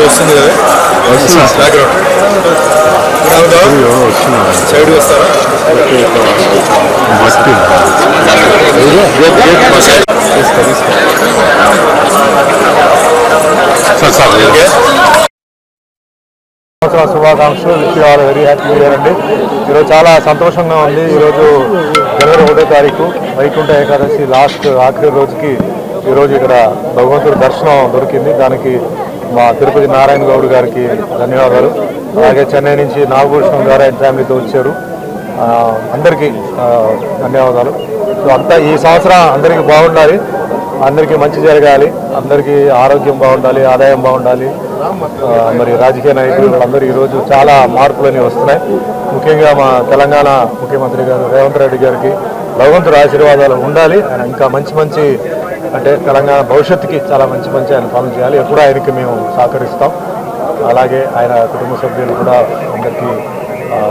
వస్తుంది కదా? Background side వస్తారా? శుభాకాంక్షలు. Wish all very happy year అండి. ఈరోజు చాలా సంతోషంగా ఉంది. ఈరోజు జనవరి ఒకటో తారీఖు వైకుంఠ ఏకాదశి లాస్ట్ ఆఖరి రోజుకి ఈరోజు ఇక్కడ భగవంతుడి దర్శనం దొరికింది. దానికి మా తిరుపతి నారాయణ గౌడ్ గారికి ధన్యవాదాలు. అలాగే చెన్నై నుంచి నాగభూషణం గారు ఆయన ఫ్యామిలీతో వచ్చారు. అందరికీ ధన్యవాదాలు. సో అంతా ఈ సంవత్సరం అందరికీ బాగుండాలి. అందరికీ మంచి జరగాలి. అందరికీ ఆరోగ్యం బాగుండాలి ఆదాయం బాగుండాలి. మరి రాజకీయ నాయకులు అందరూ ఈరోజు చాలా మార్పులని వస్తున్నాయి. ముఖ్యంగా మా తెలంగాణ ముఖ్యమంత్రి గారు రేవంత్ రెడ్డి గారికి భగవంతుడు ఆశీర్వాదాలు ఉండాలి. ఇంకా మంచి మంచి అంటే తెలంగాణ భవిష్యత్తుకి చాలా మంచి మంచి ఆయన పనులు చేయాలి. ఎప్పుడూ ఆయనకి మేము సహకరిస్తాం. అలాగే ఆయన కుటుంబ సభ్యులు కూడా అందరికీ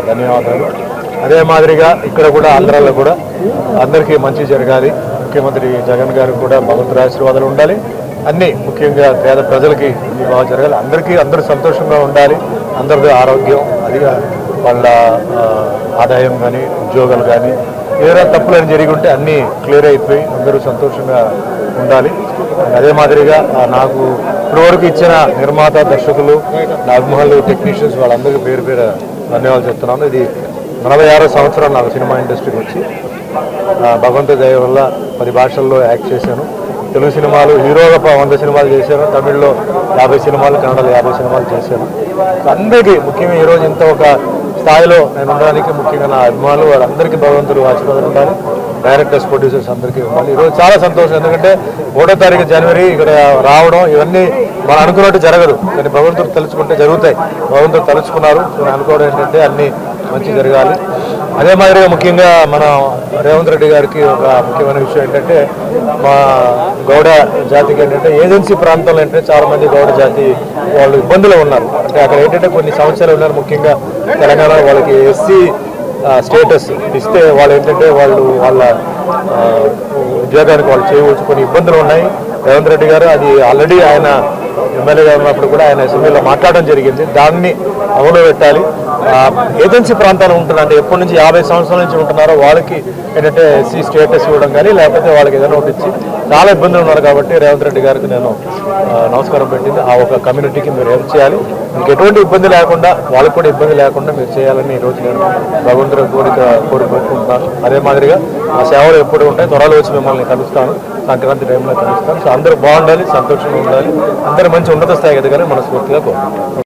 ధన్యవాదాలు. అదే మాదిరిగా ఇక్కడ కూడా ఆంధ్రాలో కూడా అందరికీ మంచి జరగాలి. ముఖ్యమంత్రి జగన్ గారికి కూడా భగవంతుడి ఆశీర్వాదాలు ఉండాలి. అన్నీ ముఖ్యంగా పేద ప్రజలకి బాగా జరగాలి. అందరికీ అందరూ సంతోషంగా ఉండాలి. అందరిది ఆరోగ్యం అదిగా వాళ్ళ ఆదాయం కానీ ఉద్యోగాలు కానీ ఏదైనా తప్పులు జరిగి ఉంటే అన్నీ క్లియర్ అయిపోయి అందరూ సంతోషంగా ఉండాలి. అదే మాదిరిగా నాకు ఇప్పటివరకు ఇచ్చిన నిర్మాత దర్శకులు నా టెక్నీషియన్స్ వాళ్ళందరికీ పేరు పేరు ధన్యవాదాలు చెప్తున్నాను. ఇది నలభై ఆరో సంవత్సరాలు నాకు సినిమా ఇండస్ట్రీకి వచ్చి భగవంత దయ వల్ల పది భాషల్లో యాక్ట్ చేశాను. తెలుగు సినిమాలు హీరోగా ప- వంద సినిమాలు చేశాను. తమిళ్ళో యాభై సినిమాలు కన్నడలో యాభై సినిమాలు చేశాను. అందరికీ ముఖ్యంగా ఈరోజు ఇంత ఒక స్థాయిలో నేను ఉండడానికి ముఖ్యంగా నా అభిమానులు వారందరికీ భగవంతుడు ఆశీర్వాదం ఉండాలి. డైరెక్టర్స్ ప్రొడ్యూసర్స్ అందరికీ ఉండాలి ఈరోజు చాలా సంతోషం. ఎందుకంటే మూడో తారీఖు జనవరి ఇక్కడ రావడం ఇవన్నీ మనం అనుకున్నట్టు జరగదు. కానీ భగవంతుడు తలుచుకుంటే జరుగుతాయి. భగవంతుడు తలుచుకున్నారు. అనుకోవడం ఏంటంటే అన్నీ మంచి జరగాలి. అదే మాదిరిగా ముఖ్యంగా మన రేవంత్ రెడ్డి గారికి ఒక ముఖ్యమైన విషయం ఏంటంటే మా గౌడ జాతికి ఏంటంటే ఏజెన్సీ ప్రాంతంలో ఏంటంటే చాలామంది గౌడ జాతి వాళ్ళు ఇబ్బందులు ఉన్నారు. అంటే అక్కడ ఏంటంటే కొన్ని సంవత్సరాలు ఉన్నారు. ముఖ్యంగా తెలంగాణ వాళ్ళకి ఎస్సీ స్టేటస్ ఇస్తే వాళ్ళు ఏంటంటే వాళ్ళు వాళ్ళ ఉద్యోగానికి వాళ్ళు చేయవచ్చు కొన్ని ఇబ్బందులు ఉన్నాయి. రేవంత్ రెడ్డి గారు అది ఆల్రెడీ ఆయన ఎమ్మెల్యేగా ఉన్నప్పుడు కూడా ఆయన అసెంబ్లీలో మాట్లాడడం జరిగింది. దాన్ని అమలు పెట్టాలి. ఏజెన్సీ ప్రాంతాలు ఉంటున్నారు. అంటే ఎప్పటి నుంచి యాభై సంవత్సరాల నుంచి ఉంటున్నారో వాళ్ళకి ఏంటంటే ఎస్సీ స్టేటస్ ఇవ్వడం కానీ లేకపోతే వాళ్ళకి ఏదైనా ఒకటి ఇచ్చి చాలా ఇబ్బందులు ఉన్నారు కాబట్టి రేవంత్ రెడ్డి గారికి నేను నమస్కారం పెట్టింది. ఆ ఒక కమ్యూనిటీకి మీరు హెల్ప్ చేయాలి. మీకు ఎటువంటి ఇబ్బంది లేకుండా వాళ్ళకి కూడా ఇబ్బంది లేకుండా మీరు చేయాలని ఈరోజు నేను భగవంతుడి కోరిక కోరుకుంటున్నాను అదే మాదిరిగా ఆ సేవలు ఎప్పుడు ఉంటాయి త్వరలో వచ్చి మిమ్మల్ని కలుస్తాను. సంక్రాంతి టైంలో కలుస్తాను. సో అందరూ బాగుండాలి సంతోషంగా ఉండాలి. అందరూ మంచి ఉన్నత స్థాయికి ఎదగాలని మనస్ఫూర్తిగా కోరుకుంటున్నాను.